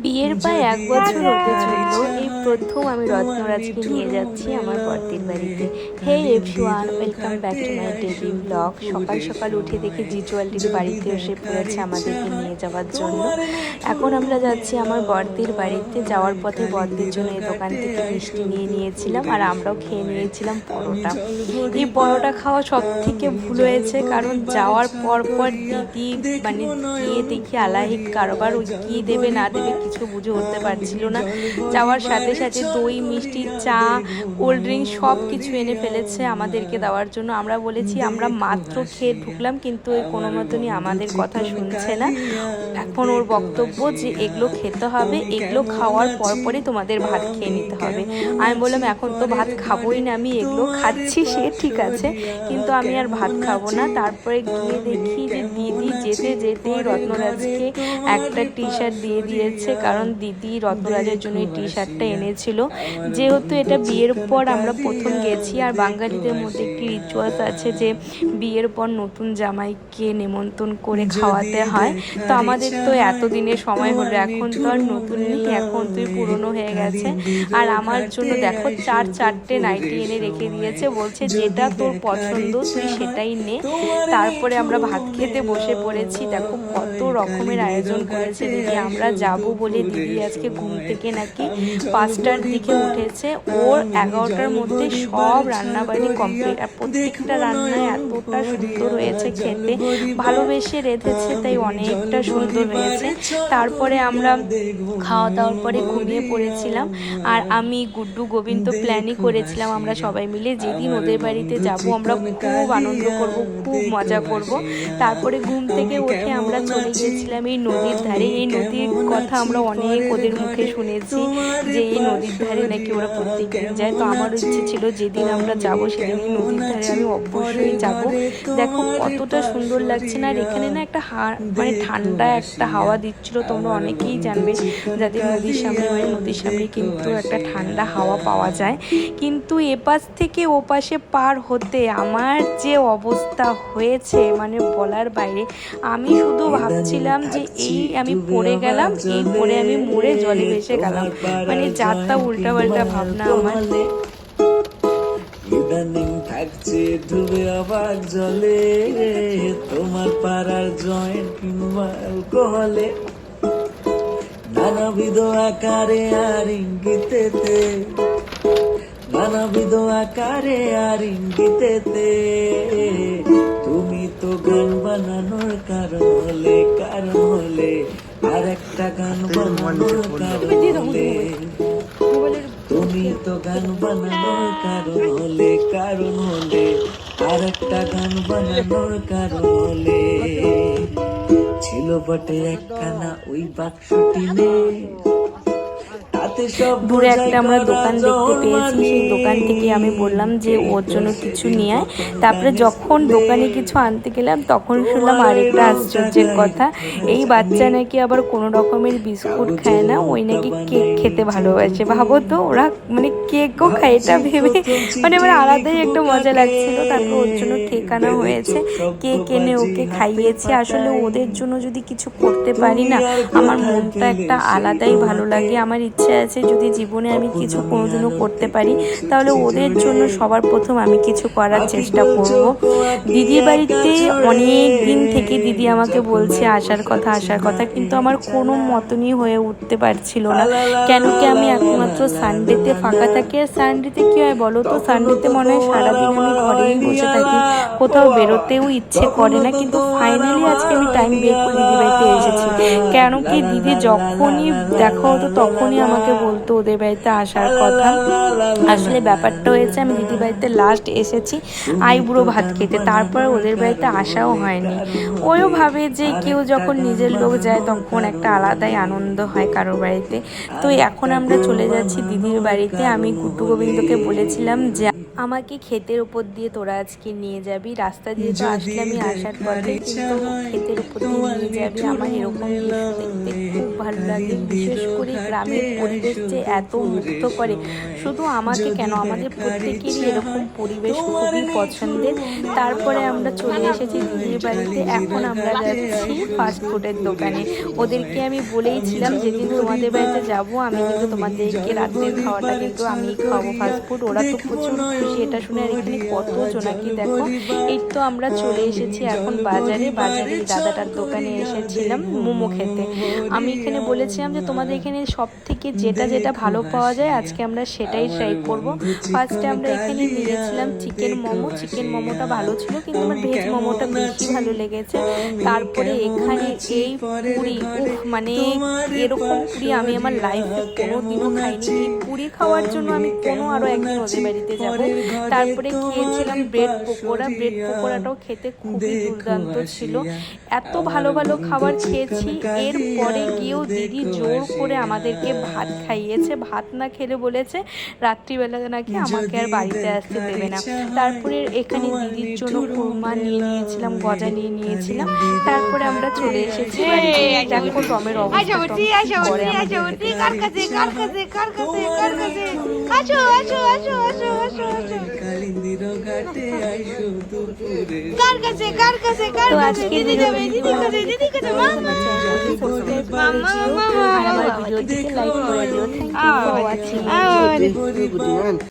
বিয়ের প্রায় এক বছর হতে চলল এই প্রথম আমি রত্নরাজকে নিয়ে যাচ্ছি আমার বর্তির বাড়িতে। Hey everyone welcome back to my daily blog সকাল সকাল উঠে দেখে জিজুয়ালটির বাড়িতে এসে পড়েছে আমাদেরকে নিয়ে যাওয়ার জন্য। এখন আমরা যাচ্ছি আমার বর্তির বাড়িতে। যাওয়ার পথে বর্তির জন্য এই দোকান থেকে মিষ্টি নিয়ে নিয়েছিলাম আর আমরাও খেয়ে নিয়েছিলাম পরোটা। এই পরোটা খাওয়া সব থেকে ভুল হয়েছে কারণ যাওয়ার পর পর দিদি মানে গিয়ে দেখি আলাহিক কারবার ওই কী দেবে না দেবে কিছু বুঝে উঠতে পারছিল না। যাওয়ার সাথে সাথে দই মিষ্টি চা কোল্ড ড্রিঙ্ক সব কিছু এনে ফেলেছে আমাদেরকে দেওয়ার জন্য। আমরা বলেছি আমরা মাত্র খেয়ে ঢুকলাম কিন্তু ওই কোনো মতনই আমাদের কথা শুনছে না। এখন ওর বক্তব্য যে এগুলো খেতে হবে এগুলো খাওয়ার পর পরই তোমাদের ভাত খেয়ে নিতে হবে। আমি বললাম এখন তো ভাত খাবোই না আমি এগুলো খাচ্ছি সে ঠিক আছে। কিন্তু আমি আর ভাত খাব না। তারপরে গিয়ে দেখি যে দিদি যেতে যেতেই রত্নরাজকে একটা টি শার্ট দিয়ে দিয়েছে কারণ দিদি রত্নরাজের জন্য এই টি শার্টটা এনেছিল। যেহেতু এটা বিয়ের পর আমরা প্রথম গেছি আর বাঙালিদের মধ্যে একটি রিচুয়ালস আছে যে বিয়ের পর নতুন জামাইকে নেমন্তন্ন করে খাওয়াতে হয়। তো আমাদের তো এতদিনের সময় হলো এখন তো আর নতুন নেই এখন তুই পুরনো হয়ে গেছে। আর আমার জন্য দেখো চার চারটে নাইটি এনে রেখে দিয়েছে বলছে যেটা তোর পছন্দ তুই সেটাই নে। তারপরে আমরা ভাত খেতে বসে পড়েছি দেখো কত রকমের আয়োজন করেছে। দিদি আমরা যাব বলে দিদি আজকে ঘুম থেকে নাকি পাঁচটার দিকে উঠেছে। ওর এগারোটার মধ্যে সব রান্নাবাড়ি কমপ্লিট আর প্রত্যেকটা রান্নায় এতটা সুন্দর হয়েছে খেতে। ভালোবেসে রেঁধেছে তাই অনেকটা সুন্দর হয়েছে। তারপরে আমরা খাওয়া দাওয়ার পরে ঘুমিয়ে পড়েছিলাম। আর আমি গুড্ডু গোবিন্দ প্ল্যানই করেছিলাম আমরা সবাই মিলে যেদিন ওদের বাড়িতে যাব আমরা খুব আনন্দ করব খুব মজা করব। তারপরে ঘুম থেকে উঠে আমরা চলে গিয়েছিলাম এই নদীর ধারে। এই নদীর কথা আমরা অনেক ওদের মুখে শুনেছি যে এই নদীর ধারে নাকি ওরা প্রত্যেকদিন যায়। তো আমারও ইচ্ছে ছিল যেদিন আমরা যাব সেদিন এই নদীর ধারে আমি অবশ্যই যাব। দেখো কতটা সুন্দর লাগছে না। আর এখানে না একটা হা- মানে ঠান্ডা একটা হাওয়া দিচ্ছিল। তোমরা অনেকেই জানবে যাদের নদীর সামনে মানে নদীর সামনে কিন্তু একটা ঠান্ডা হাওয়া পাওয়া যায়। কিন্তু এপাশ থেকে ওপাশে পার হতে আমার যে অবস্থা হয়েছে মানে বলার বাইরে আমি শুধু ভাবছিলাম যে এই আমি পড়ে গেলাম, এই পড়ে আমি মরে জলে ভেসে গেলাম। মানে যাত্রা উল্টা পাল্টা ভাবনা আমার। ইদানিং থাকছে ডুবে আবার জলে, তোমার পাড়ার জয়েন্ট কিংবা অ্যালকোহলে নানাবিধ আকারে আর ইঙ্গিতেতে নানাবিধ আকারে আর ইঙ্গিতেতে। তুমি তো গান বানানোর কারণ হলে কারণ হলে আর একটা গান বানানোর কারণ হলে। তুমি তো গান বানানোর কারণ হলে কারণ হলে আর একটা গান বানানোর কারণ হলে। ছিল বটে একখানা ওই বাক্সটি নেই দূরে একটা আমরা দোকান দেখতে পেয়েছি সেই দোকান থেকে আমি বললাম যে ওর জন্য কিছু নিয়ে আয়। তারপরে যখন দোকানে কিছু আনতে গেলাম তখন শুনলাম আরেকটা আশ্চর্যের কথা। এই বাচ্চা নাকি আবার কোনো রকমের বিস্কুট খায় না ওই নাকি কেক খেতে ভালোবাসে। ভাবো তো ওরা মানে কেকও খায় এটা ভেবে। মানে আমার আলাদাই একটা মজা লাগছিল। তারপর ওর জন্য কেক আনা হয়েছে। কেক এনে ওকে খাইয়েছি। আসলে ওদের জন্য যদি কিছু করতে পারি না আমার মনটা একটা আলাদাই ভালো লাগে। আমার ইচ্ছে আছে যদি জীবনে আমি কিছু কোনোদিনও করতে পারি তাহলে ওদের জন্য সবার প্রথম আমি কিছু করার চেষ্টা করব। দিদির বাড়িতে অনেক দিন থেকে দিদি আমাকে বলছে আসার কথা আসার কথা কিন্তু আমার কোনো মতনই হয়ে উঠতে পারছিল না। কেন কি আমি একমাত্র সানডেতে ফাঁকা থাকি? আর সানডেতে কি হয় বলো তো? সানডেতে মনে হয় সারাদিন আমি ঘরেই বসে থাকি কোথাও বেরোতেও ইচ্ছে করে না কিন্তু ফাইনালি আজকে আমি টাইম বের করে দিদি বাড়িতে এসেছি। কেন কি দিদি যখনই দেখা হতো তখনই আমাকে বলতো ওদের বাড়িতে আসার কথা। আসলে ব্যাপারটা হয়েছে, আমি দিদি বাড়িতে লাস্ট এসেছি আইবুড়ো ভাত খেতে। তারপর ওদের বাড়িতে আসাও হয়নি। ওইও ভাবে যে কেউ যখন নিজের লোক যায়, তখন একটা আলাদাই আনন্দ হয় কারোর বাড়িতে। তো এখন আমরা চলে যাচ্ছি দিদির বাড়িতে। আমি গুড্ডু গোবিন্দকে বলেছিলাম যে আমাকে ক্ষেতের উপর দিয়ে তোরা আজকে নিয়ে যাবি রাস্তা দিয়ে তো আসলে আমি আসার পথে কিন্তু ক্ষেতের উপর দিয়ে নিয়ে যাবি। আমার এরকম দেখতে খুব ভালো লাগে। বিশেষ করে গ্রামের পরিবেশ যে এত মুগ্ধ করে। শুধু আমাকে কেন? আমাদের প্রত্যেকেরই এরকম পরিবেশ খুবই পছন্দের। তারপরে আমরা চলে এসেছি দিদির বাড়িতে। এখন আমরা যাচ্ছি ফাস্ট ফুডের দোকানে। ওদেরকে আমি বলেইছিলাম যেদিন তোমাদের বাড়িতে যাব আমি কিন্তু তোমাদেরকে রাত্রের খাওয়াটা কিন্তু আমি খাওয়াবো ফাস্ট ফুড ওরা তো প্রচুর খুশি এটা শুনে আর এখানে কত জোনাকি দেখো? এই তো আমরা চলে এসেছি এখন বাজারে। বাজারে দাদাটার দোকানে এসেছিলাম মোমো খেতে। আমি এখানে বলেছিলাম যে তোমাদের এখানে সব থেকে যেটা যেটা ভালো পাওয়া যায়, আজকে আমরা সেটাই ট্রাই করব। ফার্স্টে আমরা এখানে নিয়েছিলাম চিকেন মোমো। চিকেন মোমোটা ভালো ছিল, কিন্তু আমার ভেজ মোমোটা বেশি ভালো লেগেছে। তারপরে এখানে এই পুরি মানে এরকম পুরি আমি আমার লাইফে কোনো দিনও খাইনি। এই পুরি খাওয়ার জন্য আমি কোনো আরও একদিন ওদের বাড়িতে যাব। তারপরে খেয়েছিলাম ব্রেড পকোড়া ব্রেড পকোড়াটাও খেতে খুবই দুর্দান্ত ছিল। এত ভালো ভালো খাবার খেয়েছি এরপরে গিয়েও দিদি জোর করে আমাদেরকে ভাত খাইয়েছে ভাত না খেলে বলেছে রাত্রিবেলা নাকি আমাকে আর বাড়িতে আসতে দেবে না। তারপরে এখানে দিদির জন্য কুরমা নিয়ে নিয়েছিলাম গজা নিয়ে নিয়েছিলাম। তারপরে আমরা চলে এসেছি দেখো টমের অবস্থা পরে কার কাছে কার কাছে কার কাছে কার কাছে আসো আসো আসো আসো আসো আসো। কালিন্দির ঘাটে আইসো দুপুরে। কার কাছে কার কাছে কার কাছে দিদি যাবে দিদি কাছে দিদি কাছে মামা। মামা মামা মামা। আর আমার ভিডিওটিকে লাইক করে দিও থ্যাংক ইউ ফর ওয়াচিং